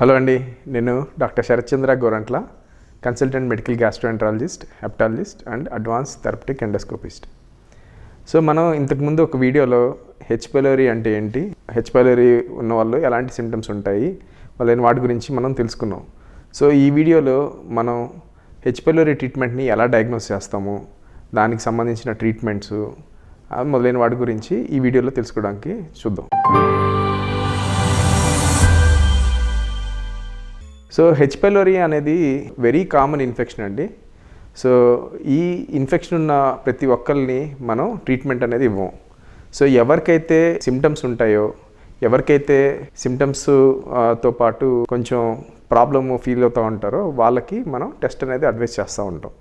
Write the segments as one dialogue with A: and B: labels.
A: Hello అండి నేను doctor Sharatchandra Gorantla consultant medical gastroenterologist hepatologist and advance therapeutic endoscopist. So మనం ఇంతకుముందు ఒక వీడియోలో హెచ్ పైలోరీ అంటే ఏంటి? హెచ్ పైలోరీ ఉన్న వాళ్ళు ఎలాంటి సిమ్టమ్స్ ఉంటాయి? వాళ్ళని వాటి గురించి మనం తెలుసుకున్నాం. సో ఈ వీడియోలో మనం హెచ్ పైలోరీ ట్రీట్మెంట్ని ఎలా డయాగ్నోస్ చేస్తాము? దానికి సంబంధించిన ట్రీట్మెంట్స్ మొదలైన వాటి గురించి ఈ వీడియోలో తెలుసుకోవడానికి చూద్దాం. సో హెచ్పెలోరీ అనేది వెరీ కామన్ ఇన్ఫెక్షన్ అండి. సో ఈ ఇన్ఫెక్షన్ ఉన్న ప్రతి ఒక్కరిని మనం ట్రీట్మెంట్ అనేది ఇవ్వం. సో ఎవరికైతే సిమ్టమ్స్ ఉంటాయో ఎవరికైతే సిమ్టమ్స్తో పాటు కొంచెం ప్రాబ్లమ్ ఫీల్ అవుతూ ఉంటారో వాళ్ళకి మనం టెస్ట్ అనేది అడ్వైస్ చేస్తూ ఉంటాం.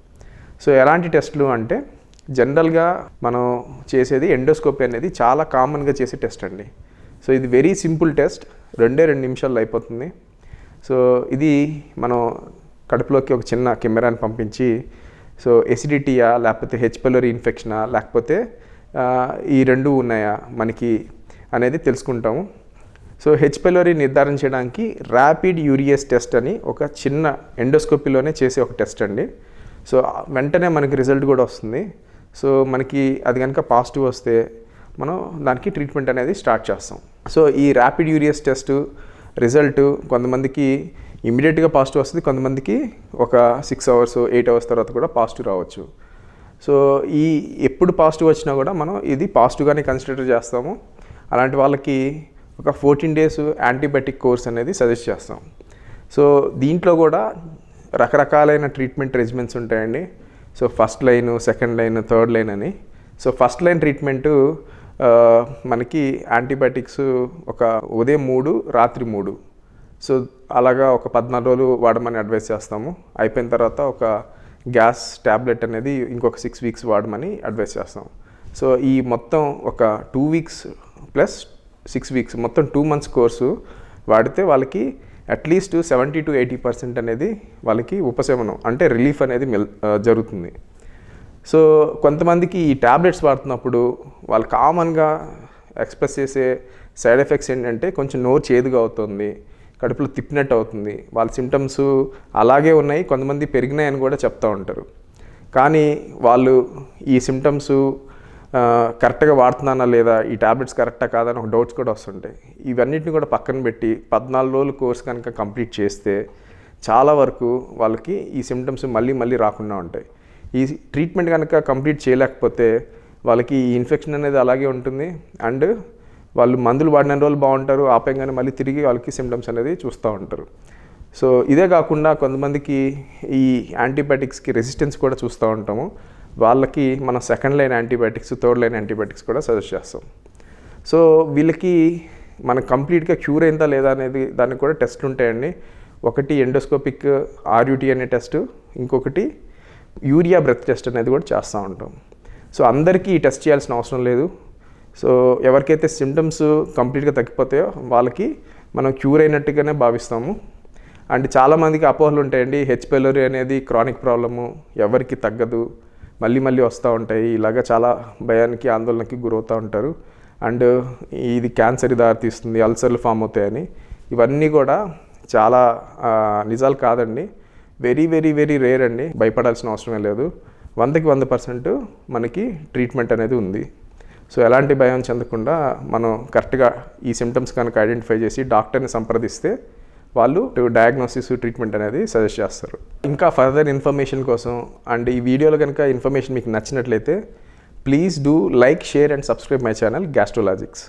A: సో ఎలాంటి టెస్ట్లు అంటే జనరల్గా మనం చేసేది ఎండోస్కోపీ అనేది చాలా కామన్గా చేసే టెస్ట్ అండి. సో ఇది వెరీ సింపుల్ టెస్ట్. రెండే రెండు నిమిషాల్లో అయిపోతుంది. సో ఇది మనం కడుపులోకి ఒక చిన్న కెమెరాని పంపించి సో ఎసిడిటీయా లేకపోతే హెచ్పెలోరీ ఇన్ఫెక్షనా లేకపోతే ఈ రెండు ఉన్నాయా మనకి అనేది తెలుసుకుంటాము. సో హెచ్పెలోరీ నిర్ధారణ చేయడానికి ర్యాపిడ్ యూరియస్ టెస్ట్ అని ఒక చిన్న ఎండోస్కోపీలోనే చేసే ఒక టెస్ట్ అండి. సో వెంటనే మనకి రిజల్ట్ కూడా వస్తుంది. సో మనకి అది కనుక పాజిటివ్ వస్తే మనం దానికి ట్రీట్మెంట్ అనేది స్టార్ట్ చేస్తాం. సో ఈ ర్యాపిడ్ యూరియస్ టెస్ట్ రిజల్ట్ కొంతమందికి ఇమీడియట్గా పాజిటివ్ వస్తుంది కొంతమందికి ఒక సిక్స్ అవర్స్ ఎయిట్ అవర్స్ తర్వాత కూడా పాజిటివ్ రావచ్చు. సో ఈ ఎప్పుడు పాజిటివ్ వచ్చినా కూడా మనం ఇది పాజిటివ్గానే కన్సిడర్ చేస్తాము. అలాంటి వాళ్ళకి ఒక ఫోర్టీన్ డేస్ యాంటీబయాటిక్ కోర్స్ అనేది సజెస్ట్ చేస్తాం. సో దీంట్లో కూడా రకరకాలైన ట్రీట్మెంట్ రెజిమెంట్స్ ఉంటాయండి. So first line second line third line అని. సో ఫస్ట్ లైన్ ట్రీట్మెంటు మనకి యాంటీబయాటిక్స్ ఒక ఉదయం మూడు రాత్రి మూడు. సో అలాగా ఒక పద్నాలుగు రోజులు వాడమని అడ్వైస్ చేస్తాము. అయిపోయిన తర్వాత ఒక గ్యాస్ ట్యాబ్లెట్ అనేది ఇంకొక సిక్స్ వీక్స్ వాడమని అడ్వైస్ చేస్తాం సో ఈ మొత్తం ఒక two weeks plus six weeks మొత్తం టూ మంత్స్ కోర్సు వాడితే వాళ్ళకి at least seventy to eighty percent అనేది వాళ్ళకి ఉపశమనం అంటే రిలీఫ్ అనేది మెల్ జరుగుతుంది. సో కొంతమందికి ఈ ట్యాబ్లెట్స్ వాడుతున్నప్పుడు వాళ్ళు కామన్గా ఎక్స్ప్రెస్ చేసే సైడ్ ఎఫెక్ట్స్ ఏంటంటే కొంచెం నోరు చేదుగా అవుతుంది కడుపులో తిప్పినట్టు అవుతుంది. వాళ్ళ సిమ్టమ్స్ అలాగే ఉన్నాయి కొంతమంది పెరిగినాయని కూడా చెప్తూ ఉంటారు. కానీ వాళ్ళు ఈ సిమ్టమ్స్ కరెక్ట్గా వాడుతున్నానా లేదా ఈ ట్యాబ్లెట్స్ కరెక్టా కాదని ఒక డౌట్స్ కూడా వస్తుంటాయి. ఇవన్నిటిని కూడా పక్కన పెట్టి పద్నాలుగు రోజులు కోర్స్ కనుక కంప్లీట్ చేస్తే చాలా వరకు వాళ్ళకి ఈ సిమ్టమ్స్ మళ్ళీ మళ్ళీ రాకుండా ఉంటాయి. ఈ ట్రీట్మెంట్ కనుక కంప్లీట్ చేయలేకపోతే వాళ్ళకి ఈ ఇన్ఫెక్షన్ అనేది అలాగే ఉంటుంది. అండ్ వాళ్ళు మందులు వాడిన రోజులు బాగుంటారు ఆపంగానే మళ్ళీ తిరిగి వాళ్ళకి సిమ్టమ్స్ అనేది చూస్తూ ఉంటారు. సో ఇదే కాకుండా కొంతమందికి ఈ యాంటీబయాటిక్స్కి రెసిస్టెన్స్ కూడా చూస్తూ ఉంటాము. వాళ్ళకి మనం second line antibiotics third line antibiotics కూడా సజెస్ట్ చేస్తాం. సో వీళ్ళకి మనం కంప్లీట్గా క్యూర్ అయిందా లేదా అనేది దానికి కూడా టెస్ట్లు ఉంటాయండి. ఒకటి ఎండోస్కోపిక్ ఆర్యూటీ అనే టెస్ట్ ఇంకొకటి యూరియా బ్రెత్ టెస్ట్ అనేది కూడా చేస్తూ ఉంటాం. సో అందరికీ ఈ టెస్ట్ చేయాల్సిన అవసరం లేదు. సో ఎవరికైతే సిమ్టమ్స్ కంప్లీట్గా తగ్గిపోతాయో వాళ్ళకి మనం క్యూర్ అయినట్టుగానే భావిస్తాము. అండ్ చాలామందికి అపోహలు ఉంటాయండి. హెచ్ పైలోరీ అనేది క్రానిక్ ప్రాబ్లము ఎవరికి తగ్గదు మళ్ళీ మళ్ళీ వస్తూ ఉంటాయి. ఇలాగ చాలా భయానికి ఆందోళనకి గురవుతూ ఉంటారు. అండ్ ఇది క్యాన్సర్ దారితీస్తుంది అల్సర్లు ఫామ్ అవుతాయని. ఇవన్నీ కూడా చాలా నిజాలు కాదండి. వెరీ వెరీ వెరీ రేర్ అండి. భయపడాల్సిన అవసరమే లేదు. వందకి వంద పర్సెంట్ మనకి ట్రీట్మెంట్ అనేది ఉంది. సో ఎలాంటి భయం చెందకుండా మనం కరెక్ట్గా ఈ సిమ్టమ్స్ కనుక ఐడెంటిఫై చేసి డాక్టర్ని సంప్రదిస్తే వాళ్ళు డయాగ్నోసిస్ ట్రీట్మెంట్ అనేది సజెస్ట్ చేస్తారు. ఇంకా ఫర్దర్ ఇన్ఫర్మేషన్ కోసం అండ్ ఈ వీడియోలో కనుక ఇన్ఫర్మేషన్ మీకు నచ్చినట్లయితే please do like share and subscribe my channel Gastrologics